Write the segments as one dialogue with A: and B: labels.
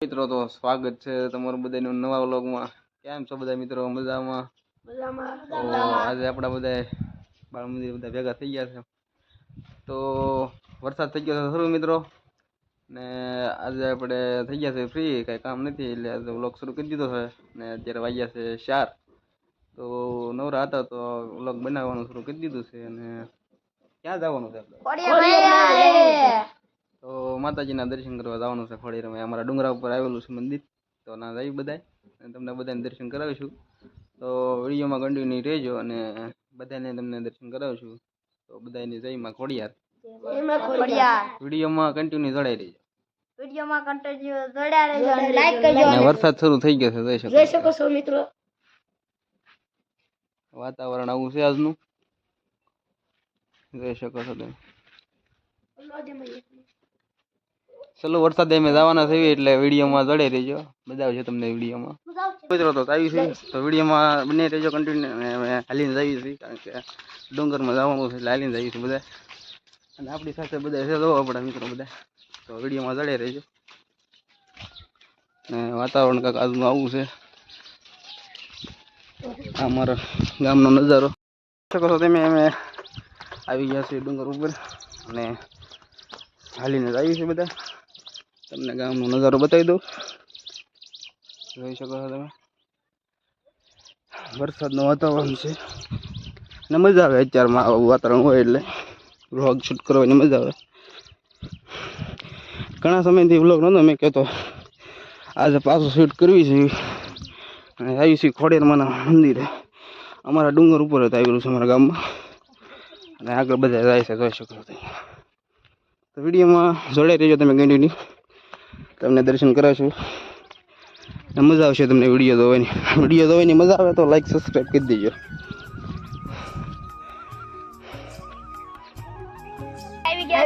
A: મિત્રો તો સ્વાગત છે તમારું બધાનું નવા વ્લોગમાં. કેમ છો બધા મિત્રો? મજામાં? તો આજે આપણા બધા બાળ મંદિર બધા ભેગા થઈ ગયા છે. તો વરસાદ થઈ ગયો છે શરૂ મિત્રો. ને આજે આપણે થઈ ગયા છે ફ્રી કાંઈ કામ નથી એટલે આજે વ્લોગ શરૂ કરી દીધો છે. ને અત્યારે વાગ્યા છે ચાર. તો નવરા હતા તો વ્લોગ બનાવવાનું શરૂ કરી દીધું છે અને ક્યાં જવાનું છે આપણે? તો માતાજીના દર્શન કરવા જવાનું છે ખોડીરામાં. રમે અમારા ડુંગરા ઉપર આવેલું છે મંદિર. તો ના જઈ બધાય. અને તમને બધાને દર્શન કરાવીશું. તો વિડીયોમાં કન્ટિન્યુ રહેજો અને બધાને તમને દર્શન કરાવીશું. તો બધાની જયમાં ખોડિયાર. વિડીયોમાં કન્ટિન્યુ જોડાઈ રહેજો.
B: વિડીયોમાં કન્ટિન્યુ જોડ્યા રહેજો અને લાઈક કરજો.
A: અને વરસાદ શરૂ થઈ ગયો છે જોઈ શકો
B: જોઈ શકો છો મિત્રો.
A: વાતાવરણ આવું છે આજનું. જોઈ શકો છો તમે. ચલો, વરસાદ અમે જવાના છે એટલે વિડીયોમાં જડાઈ રહેજો. બધા આવશે તમને વિડીયોમાં. મિત્રો, તો આવી છે. તો વિડીયોમાં બને રહેજો કન્ટિન્યુ હાલીને જઈએ છીએ, કારણ કે ડુંગરમાં જવાનું છે એટલે હાલીને જઈએ છીએ બધા. અને આપણી સાથે બધા છે જો આપણા મિત્રો બધા. તો વિડીયોમાં જડે રહેજો. ને વાતાવરણ કાંઈક આજનું આવું છે. આ અમારા ગામનો નજારો. શકો છો તમે? અમે આવી ગયા છીએ ડુંગર ઉપર. અને હાલીને જ આવી છે બધા. તમને ગામનો નજારો બતાવી દઉં. જોઈ શકો છો તમે. વરસાદનું વાતાવરણ છે. ને મજા આવે અત્યારમાં આવું વાતાવરણ હોય એટલે. વ્લોગ શૂટ કરવાની મજા આવે. ઘણા સમયથી વ્લોગ નહોતો મેં કહેતો. આજે પાછું શૂટ કરવી છે. અને આવી છે ખોડેરમાના મંદિરે. અમારા ડુંગર ઉપર જ આવેલું છે અમારા ગામમાં. અને આગળ બધા જાય છે, જોઈ શકો તો વિડીયોમાં જોડાઈ રહેજો તમે કન્ટિન્યુ તમને દર્શન કરાવશું. મજા આવશે તમને વીડિયો જોવાની. વીડિયો જોવાની મજા આવે તો લાઈક સબસ્ક્રાઈબ કરી દેજો.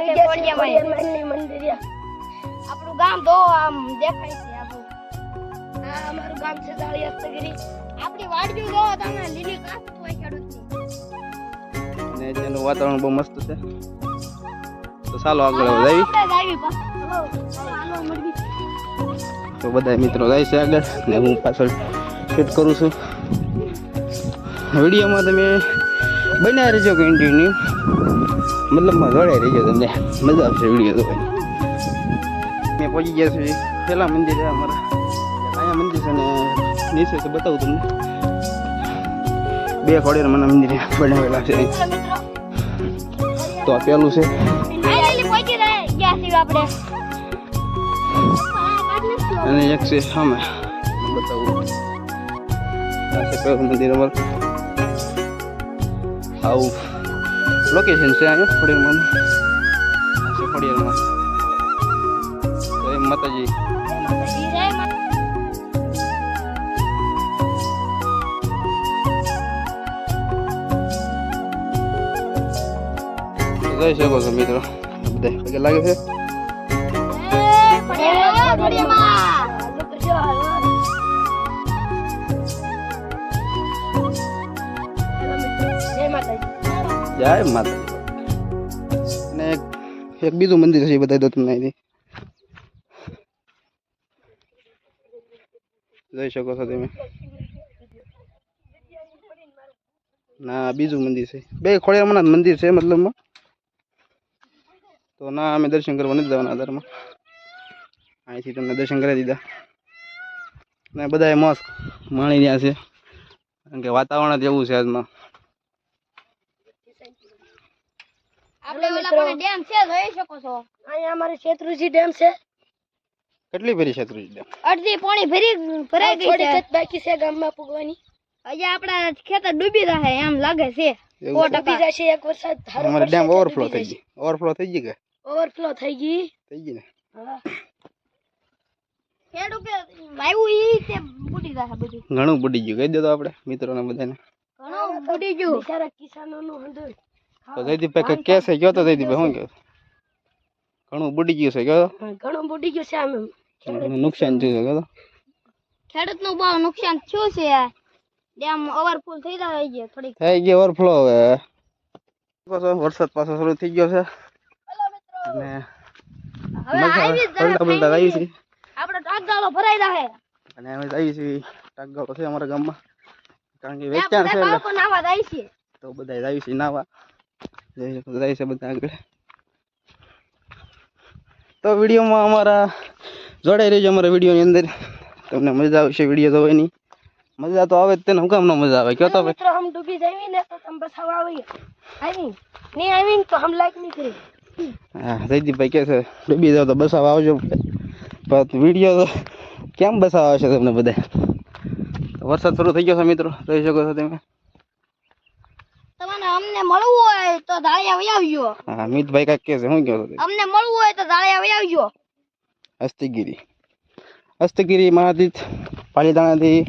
B: છે કોડિયામાં મંદિર. આપણું ગામ તો આમ દેખાય છે આપણું. આ અમારું ગામ છે જાળી આપણી વાડીઓ જો તમે લીલી કાપ હોય ખેડૂતની
A: અને અત્યારનું વાતાવરણ બહુ મસ્ત છે. તો ચાલો આગળ
B: આવી
A: તો બધા મિત્રો જાય છે આગળ ને હું પાછળ ફિટ કરું છું. વિડીયોમાં તમે બન્યા રહેજો કન્ટિન્યુ મતલબમાં જોડાઈ રહેજો તમને. મજા આવશે વીડિયો તો મેં પહોંચી ગયા છીએ પેલા છે અમારા. અહીંયા મંદિર છે ને નીચે તો બતાવું તમને. બે ખોડિયાર મને મંદિર બનાવેલા છે તો આ પેલું છે.
B: આપણે.
A: અને એક છે સામે બતાવું આ છે પેલું મંદિર અમારું આવું લોકેશન છે અહીંયા, ખોડિયારમાં. આ છે ખોડિયારમાં. જય માતાજી.
B: જય
A: શકો છો મિત્રો. બધા લાગે છે?
B: જય
A: માતા અને એક બીજું મંદિર છે એ બતાવી દો તમને અહીંથી. જઈ શકો છો તમે. ના બીજું મંદિર છે. બે ખોડિયામાં મંદિર છે, મતલબમાં. તો ના, અમે દર્શન કરવા નથી જવાના આધારમાં અહીંથી તમને દર્શન કરાવી દીધા. ને બધાએ મસ્ત માણી રહ્યા છે. કારણ કે વાતાવરણ જ એવું છે આજમાં.
B: આપણે ઓલા પણ ડેમ છે જોઈ શકો છો.
C: અહીંયા અમારે શેત્રુજી ડેમ છે.
A: કેટલી ફેરી છે ત્રીજી ડેમ?
B: અડધી પાણી ભરી ભરાઈ ગઈ
C: થોડી
B: છે.
C: જ બાકી છે ગામમાં પૂગવાની.
B: હજી આપણા ખેતર ડૂબી રહ્યા એમ લાગે છે.
A: એવું છે?
C: ડૂબી જશે એક વરસાદ ધારો
A: અમારે
C: પડશે
A: ડેમ
C: એટલે
A: ઓવરફ્લો
C: ડૂબી
A: થઈ ગઈ. ઓવરફ્લો થઈ ગઈ કે?
C: જશે. ઓવરફ્લો થઈ ગઈ.
A: થઈ ગઈ ને?
C: હા.
B: ખેડૂત કે વાયુ ઈ તે બુડી રહ્યા બધું.
A: ઘણું બુડી ગયું. કહી દો તો આપણે મિત્રોને બધાને.
B: ઘણું બુડી ગયું.
C: બિચારા કિસાનોનું હંધુય.
A: તો જયદીપભાઈ કંઈક કહે છે કયો તો જયદીપભાઈ શું કહે ઘણું બુડી ગયું છે કયો
C: હા, ઘણું બુડી ગયું છે આમ.
A: તો નુકસાન થયું છે કયો તો?
B: ખેડૂતનું બહુ નુકસાન થયું છે ડેમ ઓવરફુલ થઈ રહ્યા છે થોડીક.
A: થઈ ગયો ઓવરફ્લો હવે. પાછો વરસાદ પાછો શરૂ થઈ ગયો છે. અને
B: હવે
A: મજા
B: આવી.
A: આવે
B: જ જરા
A: પલટા પલટા આવી છે.
B: આપણો ટાંગાળો ભરાઈ રહે
A: અને અમે જઈએ છીએ. ટાગગાળો છે અમારા ગામમાં. કારણ કે
B: ત્યાં
A: વેચાણ છે
B: બધા
A: એટલે
B: બાળકો નાવા જાય છે.
A: તો બધા જાય છે નાવા. જઈ શકો જાય છે બધા આગળ. તો વિડીયોમાં અમારા જોડાઈ રહેજો અમારા વિડીયોની અંદર. તમને મજા આવશે વીડિયો જોવાની. મજા તો આવે જ તેને હું કામ ન મજા આવે? કયો તો
C: મિત્રો હમ ડૂબી જાવી ને તો તમ બસ હવા આવી આવી નહીં આવી તો હમ લાઈક નહીં કરી
A: હા જયદીપભાઈ કહે છે ડૂબી જાવ તો બસાવા આવજો. પણ વીડિયો તો કેમ બસાવા આવશે તમને બધા? વરસાદ શરૂ થઈ ગયો છે મિત્રો જોઈ શકો છો તમે.
B: તમને અમને મળવું હોય તો ધાળિયા વહી આવજો.
A: હા મિતભાઈ કાંઈક કહે છે શું કહો
B: અમને મળવું હોય તો ધાળિયા વહી આવજો.
A: અસ્તિગીરી અસ્તગીરી મહાતીત પાલીતાણાથી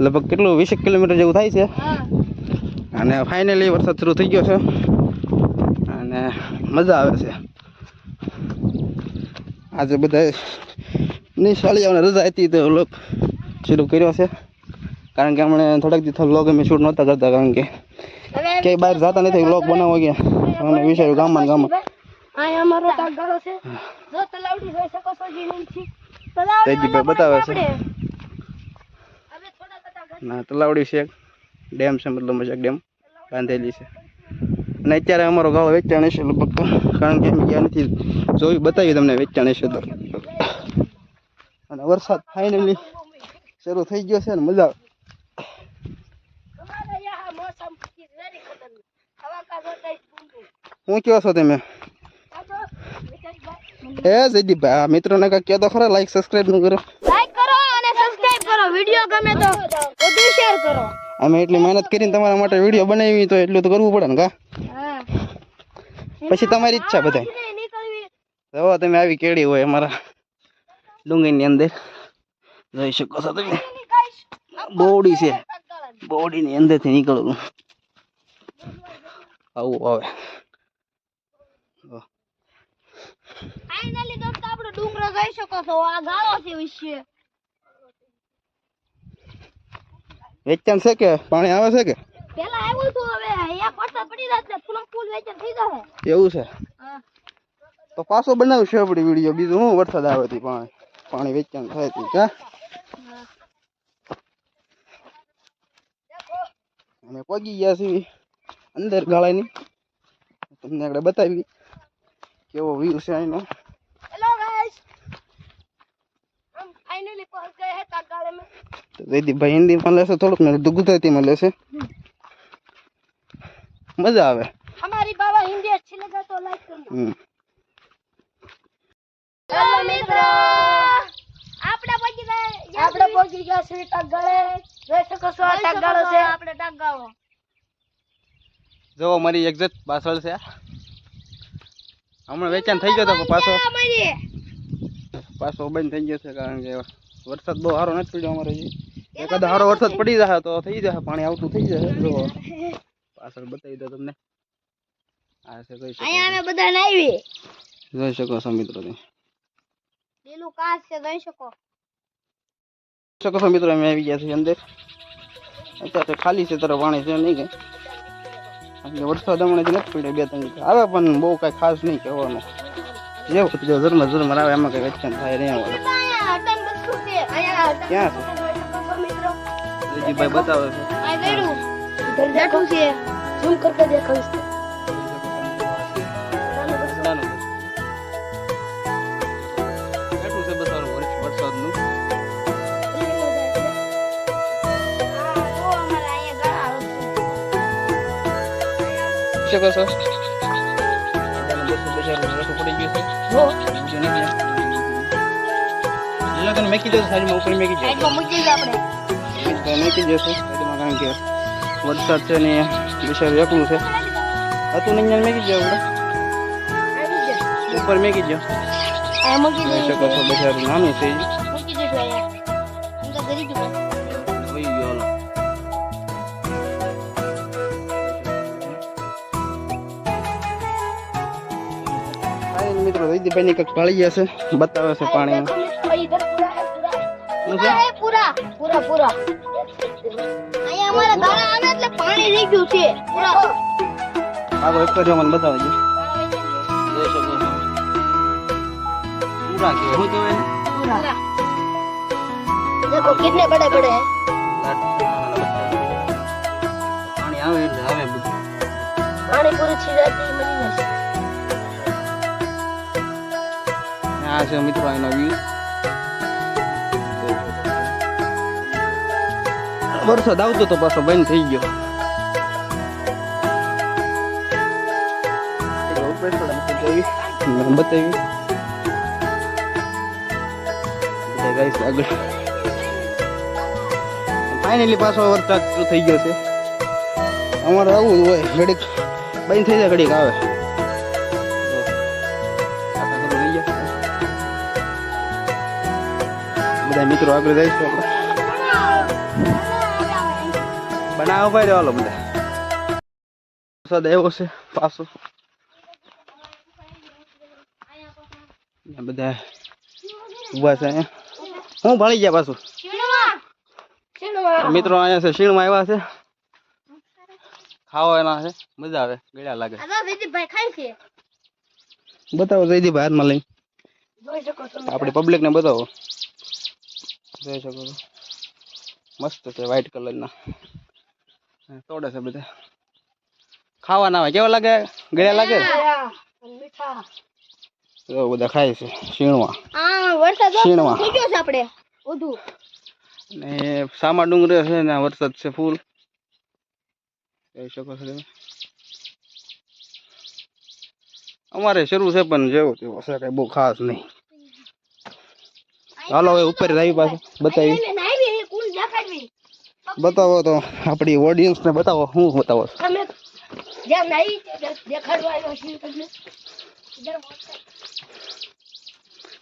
A: લગભગ કેટલું વીસેક કિલોમીટર જેવું થાય છે.
B: હા.
A: અને ફાઇનલી વરસાદ શરૂ થઈ ગયો છે. અને મજા આવે છે. આજે બધા નિશાળીઓને રજા હતી તો લોક શરૂ કર્યો છે. કારણ કે હમણાં થોડાક દિવસ લોક અમે શૂટ નહોતા કરતા કારણ કે ક્યાંય બહાર જતા નથી લોક બનાવો ગયા. અમે વિચાર્યું ગામમાં ગામમાં.
C: અમારો ટાંગાળો છે. જો તલાવડી જોઈ શકો છો જીવનથી
A: તેજીભાઈ બતાવે છે. ના તલાવડી છે ડેમ છે મતલબ મજાક ડેમ. બાંધેલી છે. અને અત્યારે અમારો ગાળો વેચાણ છે લગભગ. કારણ કે અમે ગયા નથી. જોયું બતાવ્યું તમને વેચાણ છે તો. અને વરસાદ ફાઇનલી શરૂ થઈ ગયો છે ને મજા શું કહો છો તમે? એ જયદીપભાઈ આ મિત્રોને કાંઈક કહો તો ખરા લાઈક સબસ્ક્રાઈબનું કરો.
B: લાઈક કરો અને સબસ્ક્રાઇબ કરો. વિડિયો ગમે તો વધુ શેર કરો.
A: અમે એટલી મહેનત કરીને તમારા માટે વીડિયો બનાવી તો એટલું તો કરવું પડે ને કા? પછી તમારી ઈચ્છા બધા જો તમે આવી કેળી હોય અમારા ડુંગરની અંદર. જોઈ શકો છો તમે. બોડી છે. બોડીની અંદરથી નીકળવું આવું આવે.
B: ફાઇનલી દોસ્તો આપણે ડુંગરો જોઈ શકો છો. આ ગાળો છે વિશે.
A: વેચન છે કે? પાણી આવે છે કે?
B: પેલા આવ્યું હતું હવે. અહીંયા વરસાદ પડી રહ્યા છે. પૂરો ફૂલ વેચન થઈ જશે.
A: એવું છે? તો પાછો બનાવશું આપણી વીડિયો. બીજું હું વરસાદ આવે થી પાણી? પાણી વેચાણ થાયથી કા? અમે પગી ગયા છીએ. અંદર ગાળાની. તમને આગળ બતાવી. કેવો વ્યૂ છે અહીંનો
C: हेलो गाइस हम फाइनली पहुंच गए हैं तागाड़े में
A: તો જયદીપભાઈ હિન્દીમાં લેશે થોડુંક ને અડધું ગુજરાતીમાં લેશે મજા આવે
C: हमारी बाबा हिंदी अच्छी लगा तो लाइक करना
A: હમ
B: હેલો મિત્રો આપણે પહોંચી ગયા
C: આપણે પહોંચી ગયા છીએ તાગાળે જોઈ શકો છો આ તાગાળો છે
B: આપણે ટાંગાળો
A: જો મારી એક્ઝેક્ટ પાછળ છે હમણાં વેચાણ થઈ ગયો તો પાછો
B: અમારી
A: પાછો બંધ થઈ ગયો છે કારણ કે વરસાદ બહુ સારો નથી પડ્યો અમારે હજી. એકાદ સારો વરસાદ પડી જશે તો થઈ જશે પાણી આવતું થઈ જશે જો પાછળ બતાવી દો તમને. આ છે જોઈ શકો.
B: અહીંયા અમે બધા નાવી
A: જોઈ શકો છો મિત્રો તમે.
B: લીલું કાચ છે જોઈ શકો.
A: શકો છો મિત્રો અમે આવી ગયા છીએ અંદર. અત્યારે તો ખાલી છે તરફ પાણી છે નહીં કઈ એટલે વરસાદ હમણાં જ નથી પડ્યો બે ત્રણ આવે પણ બહુ કાંઈ ખાસ નહીં કહેવાનું. જેવું જો જરૂર જરૂર આવે એમાં કંઈ વેચાણ થાય નહીં આવે ક્યાં છે? ભાઈ બતાવે છે.
C: ઝૂમ કરતા
B: દેખાય છો
A: બધાને બેસું બેસાડું રસું પડી ગયું છે
C: वो
A: બીજું નથી એના તને મેકી દો સાઈડમાં ઉપર મેકી દો
B: સાઈડમાં મૂકી દે આપણે
A: તો મેકી જશે સાઈડમાં કારણ કે વરસાદ છે ને બિચારું એકલું છે હતું ને અહીંયા મેકી જાવ ઉપર મેકી જાવ
B: આ મૂકી
A: જોઈ શકો છો બિચારું નાનું છે મિત્રો દઈદીભાઈ ની કંઈક પાળી ગયા છે બતાવે છે પાણીમાં
C: देखो मित्रों इधर पूरा है पूरा
A: શું છે
B: પૂરા પૂરા પૂરા અહીંયા અમારા ગાળા આવે એટલે પાણી રહી ગયું છે પૂરા
A: આ તો એક જ મને બતાવે છે જોઈ શકો છો પૂરા કહેવાય શું કહેવાય એને?
C: पूरा देखो कितने बड़े बड़े हैं
A: પાણી આવે એટલે આવે બધું
C: पानी पूरी छी जाती है
A: આ છે મિત્રો એનો વ્યૂ વરસાદ આવતો તો પાછો બંધ થઈ ગયો. બતાવી આગળ. ફાઇનલી પાછો વરસાદ થઈ ગયો છે. અમારે આવું હોય, ઘડીક બંધ થઈ જાય, ઘડીક આવે. બધા મિત્રો આગળ જઈશું આપણે. બનાવો ભાઈ રહેવાલો બધા વરસાદ આવ્યો છે પાછો. બધા ઊભા છે હું ભણી ગયા પાછું? મિત્રો અહીંયા છે શીણમાં આવ્યા છે. ખાવા એના છે મજા આવે ગળ્યા લાગે. બતાવો જયદીભાઈ હાથમાં
C: લઈ
A: આપડે પબ્લિક ને બતાવો. જોઈ શકો છો. મસ્ત છે વ્હાઈટ કલરના તોડે છે બધા. ખાવાના હોય કેવા લાગે? ગળ્યા લાગે? તો બધા ખાય છે
B: શીણવા. ગયો છે આપણે
A: ને સામા ડુંગરે છે ને વરસાદ છે ફૂલ જોઈ શકો છો તમે. અમારે શરૂ છે પણ જેવું તેવો છે કઈ બહુ ખાસ નહીં. હાલો હવે ઉપર આવી પાસે બતાવી
B: એને નાઈ એ કુલ દેખાડવી
A: બતાવો તો આપણી ઓડિયન્સ ને બતાવો હું બતાવો છો
C: તમે જ્યાં નાઈ છે દેખાડવા આવ્યો છીએ તમને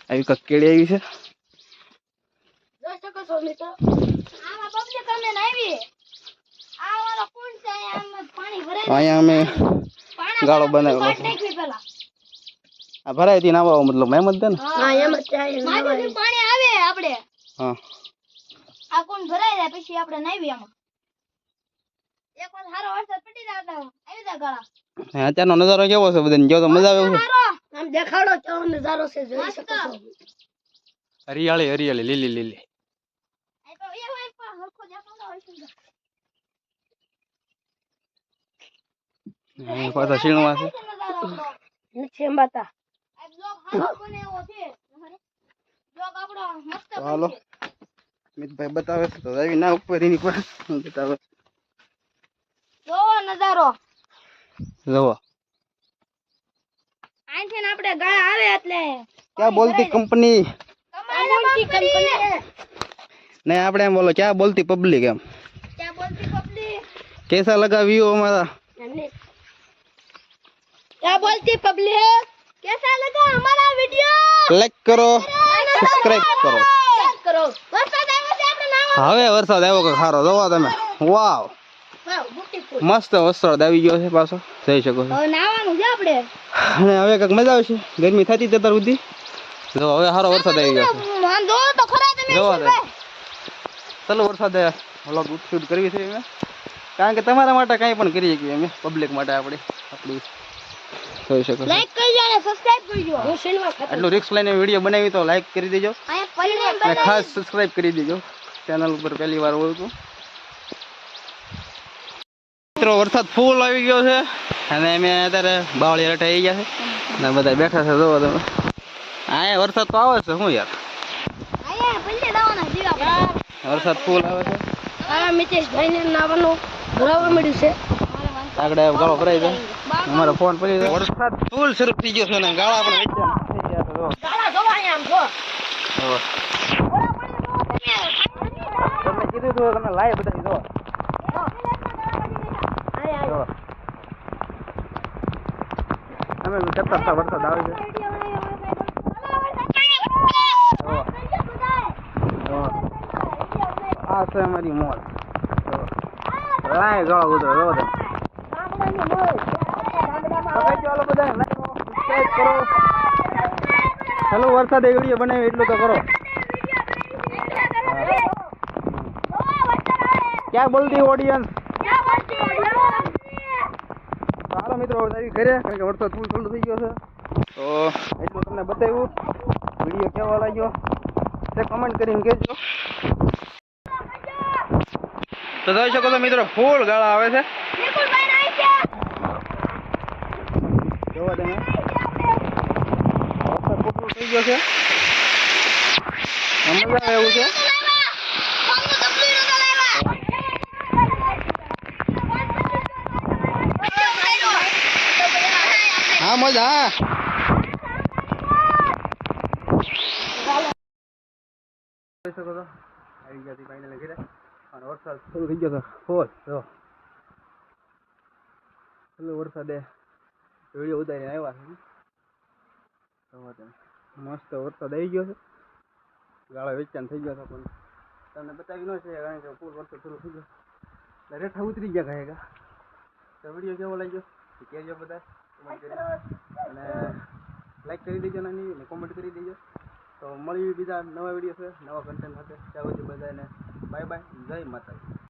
A: આવી કઈક કેળી આવી છે
C: જોઈ શકો છો મિત્રો
B: આમાં પબ્લિક અમે નાવી આ વાળો કુંડ છે આમાં પાણી ભરાય
A: અહીંયા અમે
B: પાણા
A: ગાળો
B: ભરાય,
A: બનાવેલો
B: પાટ
A: છે.
B: નાખવી પેલા
A: આ ભરાય થી નાવા મતલબ એમ જ છે ને
B: આપણે.
A: હા.
B: આ કોણ ભરાઈ જાય પછી આપણે નાવી આમાં એક વાર સારો વરસાદ પડી જાય એટલે આવી જાય ગળા.
A: હા અત્યારનો નજારો કેવો છે બધાને? જો તો મજા આવે છે.
C: આમ દેખાડો કેવો નજારો છે જોઈ શકો છો.
A: હરિયાળી હરિયાળી લીલી લીલી. પાછા શીણમાં છે.
C: નથી અંબાતા
A: હાલો મિતભાઈ બતાવે છે તો આવી ના ઉપર એની પર બતાવે
B: જોવો નજારો
A: જુઓ
B: અહીંથી ને આપણે ગાળા આવે એટલે
A: ક્યાં બોલતી કંપની
B: તમારે કંપની
A: ને આપણે એમ બોલો ક્યાં બોલતી પબ્લિક એમ
B: क्या बोलती पब्लिक
A: कैसा लगा व्यू हमारा
C: એમને
B: क्या बोलती पब्लिक कैसा लगा हमारा वीडियो
A: લાઈક કરો સબસ્ક્રાઇબ કરો.
B: આવ્યો
A: હવે વરસાદ આવ્યો કે ખારો. જોવો તમે. વાવ મસ્ત વરસાદ આવી ગયો છે પાછો. જઈ શકો છો. અને હવે કંઈક મજા આવશે. ગરમી થતી તે સુધી. જો હવે સારો વરસાદ આવી ગયો છે. જોવા ચલો વરસાદે વ્લોગ શૂટ કરવી છે કારણ કે તમારા માટે કાંઈ પણ કરી શકીએ અમે પબ્લિક માટે આપણે આપણું. જોઈ શકો
B: લાઈક કરજો અને સબસ્ક્રાઇબ કરજો
C: હું સિનેમા ખાતો
A: આટલું રિક્સ લઈને વીડિયો બનાવી તો લાઈક કરી દેજો. અને ખાસ સબસ્ક્રાઇબ કરી દેજો. ચેનલ ઉપર પહેલી વાર હોય તો મિત્રો વરસાદ ફૂલ આવી ગયો છે. અને અમે અત્યારે બાવળી રટે આવી ગયા છે. અને બધા બેઠા છે જોવો તમે. અહીંયા વરસાદ તો આવે છે શું યાર? વરસાદ ફૂલ આવે છે.
C: મિતેશભાઈ ને નાવાનું ભરાવા મળ્યું છે.
A: આગળ ગાળો ભરાઈ જાય અમારો ફોન પડી જાય વરસાદ ફૂલ શરૂ થઈ ગયો છે ને ગાળા પણ વેચ્યા થઈ ગયા છે જો.
C: ગાળા જોવા અહીંયા જો
A: જો. કીધું તું તમે લાઈવ બતાવી દો. અમે કરતા હતા વરસાદ આવે છે. આ છે અમારી મોત જો. લાય ગાળો બધો કરો ચાલો વરસાદ એ વીડિયો બનાવી એટલું તો કરો ક્યાં બોલતી ઓડિયન્સ ચાલો મિત્રો હવે આવી ઘરે કારણ કે વરસાદ ફૂલ ચાલુ થઈ ગયો છે તો એટલું તમને બતાવ્યું વીડિયો કેવો લાગ્યો તે કમેન્ટ કરીને કહેજો તો જોઈ શકો છો મિત્રો, ફૂલ ગાળા આવે છે.
B: નિકુલભાઈ નાઈ ગયા
A: હા, મજા. શકો તો આવી ગયા ફાઇનલ ઘરે અને વરસાદ શરૂ થઈ ગયો હતો ફોર પેલો વરસાદે વીડિયો ઉતારીને આવ્યા છે. મસ્ત વરસાદ આવી ગયો છે. ગાળો વેચાણ થઈ ગયો હતો પણ તમને બતાવી ન છે કારણ કે પૂર વરસાદ શરૂ થઈ ગયો. એટલે રેઠા ઉતરી ગયા કાંઈ તો વીડિયો કેવો લાગ્યો? કહેજો બધા અને લાઈક કરી દેજો ને કોમેન્ટ કરી દેજો. તો મળી બીજા નવા વીડિયો છે નવા કન્ટેન્ટ સાથે. ત્યાં સુધી બધાને બાય બાય જય માતાજી.